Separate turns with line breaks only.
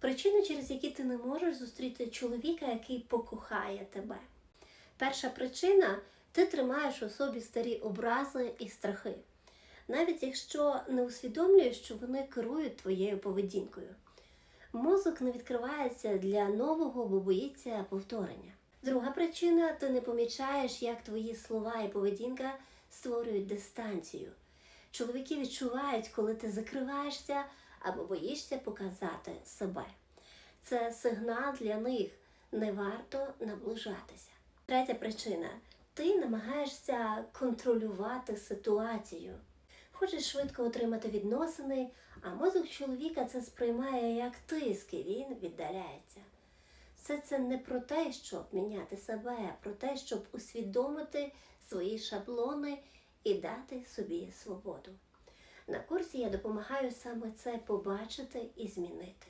Причини, через які ти не можеш зустріти чоловіка, який покохає тебе. Перша причина ти тримаєш у собі старі образи і страхи, навіть якщо не усвідомлюєш, що вони керують твоєю поведінкою. Мозок не відкривається для нового, бо боїться повторення. Друга причина ти не помічаєш, як твої слова і поведінка створюють дистанцію. Чоловіки відчувають, коли ти закриваєшся або боїшся показати себе. Це сигнал для них не варто наближатися. Третя причина ти намагаєшся контролювати ситуацію. Хочеш швидко отримати відносини, а мозок чоловіка це сприймає як тиск, і він віддаляється. Все це не про те, щоб міняти себе, а про те, щоб усвідомити свої шаблони і дати собі свободу. На курсі я допомагаю саме це побачити і змінити.